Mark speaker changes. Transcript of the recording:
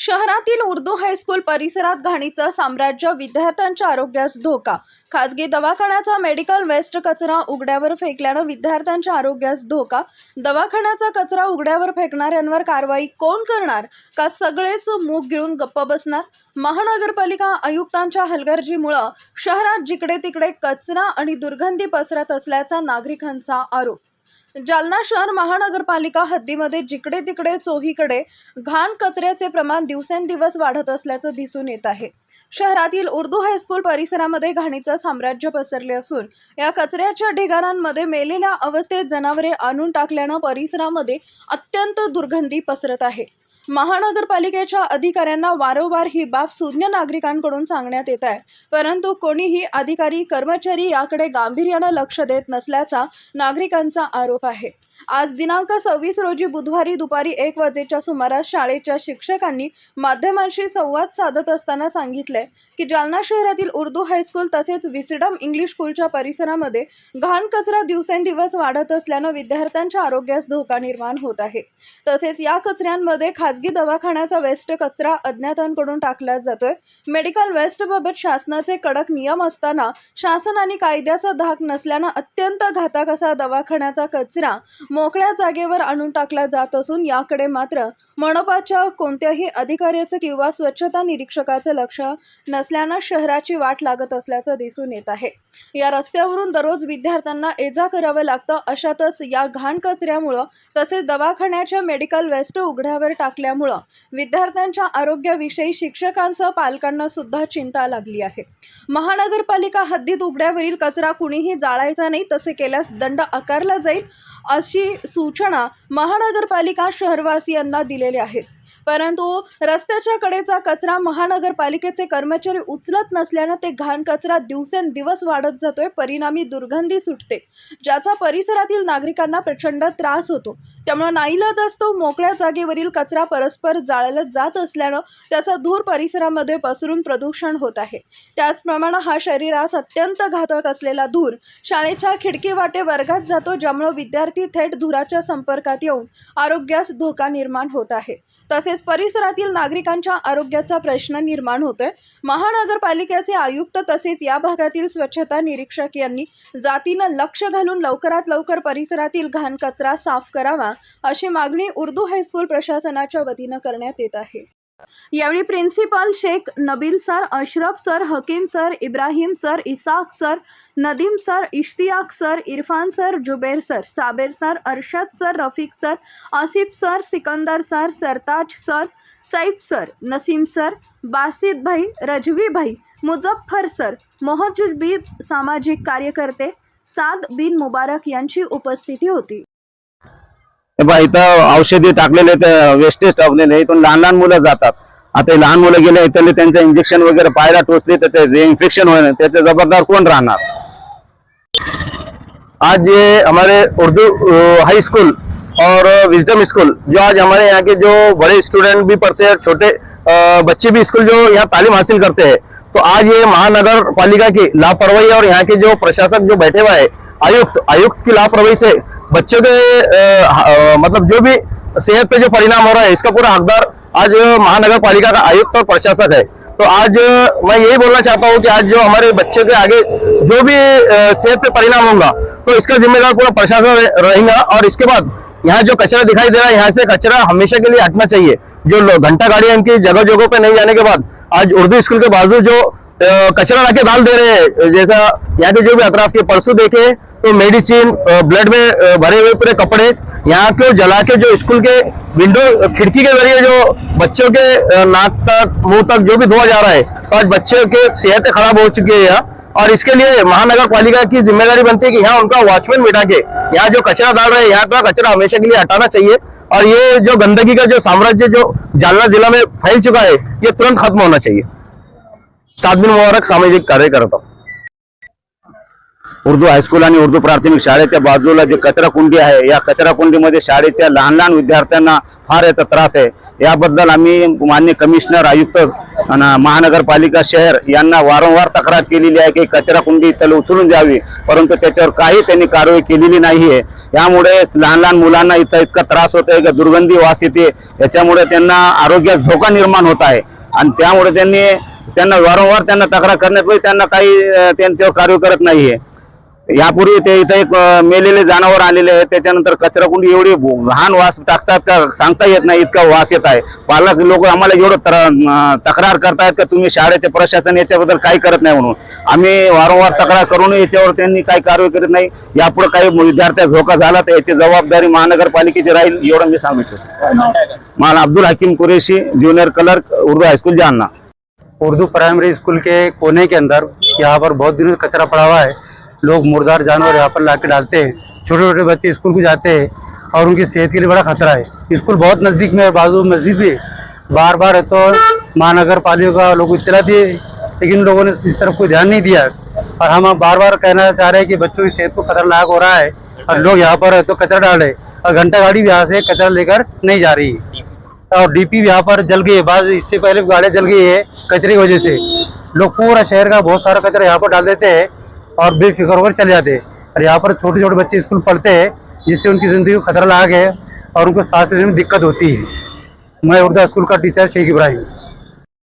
Speaker 1: शहरातील उर्दू हायस्कूल परिसरात घाणीचं साम्राज्य विद्यार्थ्यांच्या आरोग्यास धोका. खासगी दवाखान्याचा मेडिकल वेस्ट कचरा उघड्यावर फेकल्यानं विद्यार्थ्यांच्या आरोग्यास धोका. दवाखान्याचा कचरा उघड्यावर फेकणाऱ्यांवर कारवाई कोण करणार? का सगळेच मूग गिळून गप्प बसणार? महानगरपालिका आयुक्तांच्या हलगर्जीमुळं शहरात जिकडे तिकडे कचरा आणि दुर्गंधी पसरत असल्याचा नागरिकांचा आरोप जालना शहर महानगरपालिका हद्दीमध्ये जिकडे तिकडे चोहीकडे घाण कचऱ्याचे प्रमाण दिवसेंदिवस वाढत असल्याचं दिसून येत आहे. शहरातील उर्दू हायस्कूल परिसरामध्ये घाणीचं साम्राज्य पसरले असून या कचऱ्याच्या ढिगारांमध्ये मेलेल्या अवस्थेत जनावरे आणून टाकल्यानं परिसरामध्ये अत्यंत दुर्गंधी पसरत आहे. महानगरपालिकेच्या अधिकाऱ्यांना वारंवार ही बाब सुज्ञ नागरिकांकडून सांगण्यात येत आहे. परंतु कोणीही अधिकारी कर्मचारी याकडे गांभीर्यानं लक्ष देत नसल्याचा नागरिकांचा आरोप आहे. आज दिनांक सव्वीस रोजी बुधवारी दुपारी एक वाजेच्या सुमारास शाळेच्या शिक्षकांनी माध्यमांशी संवाद साधत असताना सांगितले की जालना शहरातील उर्दू हायस्कूल तसेच विसडम इंग्लिश स्कूलच्या परिसरामध्ये घाण कचरा दिवसेंदिवस वाढत असल्यानं विद्यार्थ्यांच्या आरोग्यास धोका निर्माण होत आहे. तसेच या कचऱ्यांमध्ये खासगी दवाखान्याचा वेस्ट कचरा अज्ञातांकडून टाकला जातोय. मेडिकल वेस्टबाबत शासनाचे कडक नियम असताना शासन आणि कायद्याचा धाक नसल्यानं अत्यंत घातक असा दवाखान्याचा कचरा मोकळ्या जागेवर आणून टाकला जात असून याकडे मात्र मनपाच्या कोणत्याही अधिकाऱ्याचं किंवा स्वच्छता निरीक्षकाचं लक्ष नसल्यानं शहराची वाट लागत असल्याचं दिसून येत आहे. या रस्त्यावरून दररोज विद्यार्थ्यांना ये जा करावं लागतं अशातच या घाण कचऱ्यामुळं तसेच दवाखान्याच्या मेडिकल वेस्ट उघड्यावर टाकल्यामुळं विद्यार्थ्यांच्या आरोग्याविषयी शिक्षकांसह पालकांना सुद्धा चिंता लागली आहे. महानगरपालिका हद्दीत उघड्यावरील कचरा कुणीही जाळायचा नाही तसे केल्यास दंड आकारला जाईल अशी सूचना महानगरपालिका शहरवासियांना दिलेली आहेत. परंतु रस्त्याच्या कडेचा कचरा महानगरपालिकेचे कर्मचारी उचलत नसल्यानं ते घाण कचरा दिवसेंदिवस वाढत जातोय परिणामी दुर्गंधी सुटते. ज्याचा परिसरातील नागरिकांना प्रचंड त्रास होतो. त्यामुळे नाईलाज असतो मोकळ्या जागेवरील कचरा परस्पर जाळला जात असल्यानं त्याचा धूर परिसरामध्ये पसरून प्रदूषण होत आहे. त्याचप्रमाणे हा शरीरास अत्यंत घातक असलेला धूर शाळेच्या खिडकी वाटे वर्गात जातो ज्यामुळे विद्यार्थी थेट धुराच्या संपर्कात येऊन आरोग्यास धोका निर्माण होत आहे. तसेच परिसरातील नागरिकांच्या आरोग्याचा प्रश्न निर्माण होतोय. महानगरपालिकेचे आयुक्त तसेच या भागातील स्वच्छता निरीक्षक यांनी जातीनं लक्ष घालून लवकरात लवकर परिसरातील घाण कचरा साफ करावा अशी मागणी उर्दू हायस्कूल प्रशासनाच्या वतीनं करण्यात येत आहे. यावेळी principal Shaikh Nabeel sir Ashraf sir Hakim sir Ibrahim sir Isaq sir Nadeem sir Ishtiyaq sir Irfan sir Zuber sir Saber sir Arshad sir Rafiq sir Asif sir Sikandar sir Sartaj sir Saif sir Naseem sir Basit भाई रजवी भाई Muzaffar sir मोहजबी सामाजिक कार्यकर्ते साद बिन मुबारक यांची उपस्थिती होती.
Speaker 2: इथं औषधी टाकलेले वेस्टेज टाकलेले इथून लहान लहान मुलं जातात. आता लहान मुलं गेले इंजेक्शन वगैरे पायला टोचले इन्फेक्शन जबाबदार कोण राहणार? आज ये हमारे उर्दू हाई स्कूल और विजडम स्कूल जो आज हमारे यहाँ के जो बड़े स्टूडेंट भी पढ़ते हैं, छोटे बच्चे भी स्कूल जो यहाँ तालीम हासिल करते हैं तो आज ये महानगर पालिका की लापरवाही और यहाँ के जो प्रशासक जो बैठे हुए हैं, आयुक्त आयुक्त की लापरवाही से बच्चों के मतलब जो भी सेहत पे जो परिणाम हो रहा है, इसका पूरा हकदार आज महानगर पालिका का आयुक्त और प्रशासक है। तो आज मैं यही बोलना चाहता हूँ कि आज जो हमारे बच्चों के आगे जो भी सेहत पे परिणाम होगा तो इसका जिम्मेदार पूरा प्रशासन रहेगा और इसके बाद यहाँ जो कचरा दिखाई दे रहा है, यहाँ से कचरा हमेशा के लिए हटना चाहिए। जो घंटा गाड़ियाँ इनकी जगह जगह पे नहीं जाने के बाद आज उर्दू स्कूल के बाजू जो कचरा लाके डाल दे रहे हैं। जैसा यहाँ के जो भी अतराफ के परसों देखे तो मेडिसिन ब्लड में भरे हुए पूरे कपड़े यहाँ को जला के जो स्कूल के विंडो, खिड़की के ज़रिए जो बच्चों के नाक तक, मुँह तक जो भी धोआ जा रहा है तो आज बच्चों के सेहत खराब हो चुकी है यहाँ। और इसके लिए महानगर पालिका की ज़िम्मेदारी बनती है कि यहाँ उनका वॉचमैन बिठा के, यहाँ जो कचरा डाल रहे हैं, यहाँ का कचरा हमेशा के लिए हटाना चाहिए। और ये जो गंदगी का जो साम्राज्य जो जालना जिला में फैल चुका है, ये तुरंत खत्म होना चाहिए। सात मुबारक सामाजिक कार्य करत आहोत उर्दू हायस्कूल आणि उर्दू प्राथमिक शाळेच्या बाजूला जे कचरा कुंडी आहे या कचरा कुंडीमध्ये शाळेच्या लहान लहान विद्यार्थ्यांना फार याचा त्रास आहे. याबद्दल आम्ही मान्य कमिशनर आयुक्त महानगरपालिका शहर यांना वारंवार तक्रार केलेली आहे की कचरा कुंडी त्याला उचलून द्यावी परंतु त्याच्यावर काही त्यांनी कारवाई केलेली नाहीये.
Speaker 3: यामुळे लहान लहान मुलांना इथं इतका त्रास होत आहे की दुर्गंधी वास येते. याच्यामुळे त्यांना आरोग्यास धोका निर्माण होत आहे. आणि त्यामुळे त्यांनी त्यांना वारंवार त्यांना तक्रार करण्यात पण त्यांना काही त्यांच्यावर कार्य करत नाहीये. यापूर्वी ते इथं एक मेलेले जनावर आलेले आहे त्याच्यानंतर कचरा कुंडी एवढी लहान वास टाकतात का सांगता येत नाही इतका वास येत आहे. पालक लोक आम्हाला एवढं तक्रार करतायत का तुम्ही शाळेचे प्रशासन याच्याबद्दल काही करत नाही म्हणून. आम्ही वारंवार तक्रार करून याच्यावर त्यांनी काही कारवाई करत नाही. यापुढे काही विद्यार्थ्यास धोका झाला तर याची जबाबदारी महानगरपालिकेची राहील एवढं मी सांगू इच्छितो. मला Abdul Hakim Qureshi junior clerk Urdu high school जानना
Speaker 4: उर्दू प्राइमरी स्कूल के कोने के अंदर यहाँ पर बहुत दिनों से कचरा पड़ा हुआ है। लोग मुर्दार जानवर यहाँ पर लाके डालते हैं। छोटे छोटे बच्चे स्कूल को जाते हैं और उनकी सेहत के लिए बड़ा खतरा है। स्कूल बहुत नज़दीक में है, बाजू मस्जिद भी बार बार है तो महानगर पालिका लोग को इतला दिए लेकिन लोगों ने इस तरफ़ कोई ध्यान नहीं दिया। और हम बार बार कहना चाह रहे हैं कि बच्चों की सेहत को खतरनाक हो रहा है और लोग यहाँ पर तो कचरा डाल और घंटा गाड़ी भी यहाँ से कचरा लेकर नहीं जा रही है। और डीपी यहाँ पर जल गई है। बाद इससे पहले गाड़ियाँ जल गई है कचरे की वजह से। लोग पूरा शहर का बहुत सारा कचरा यहाँ पर डाल देते हैं और बेफिक्र होकर चले जाते हैं। और यहाँ पर छोटे छोटे बच्चे स्कूल पढ़ते हैं, जिससे उनकी ज़िंदगी को खतरा लाग है और उनको सांस लेने में दिक्कत होती है। मैं उर्दा स्कूल का टीचर, शेख इब्राहिम।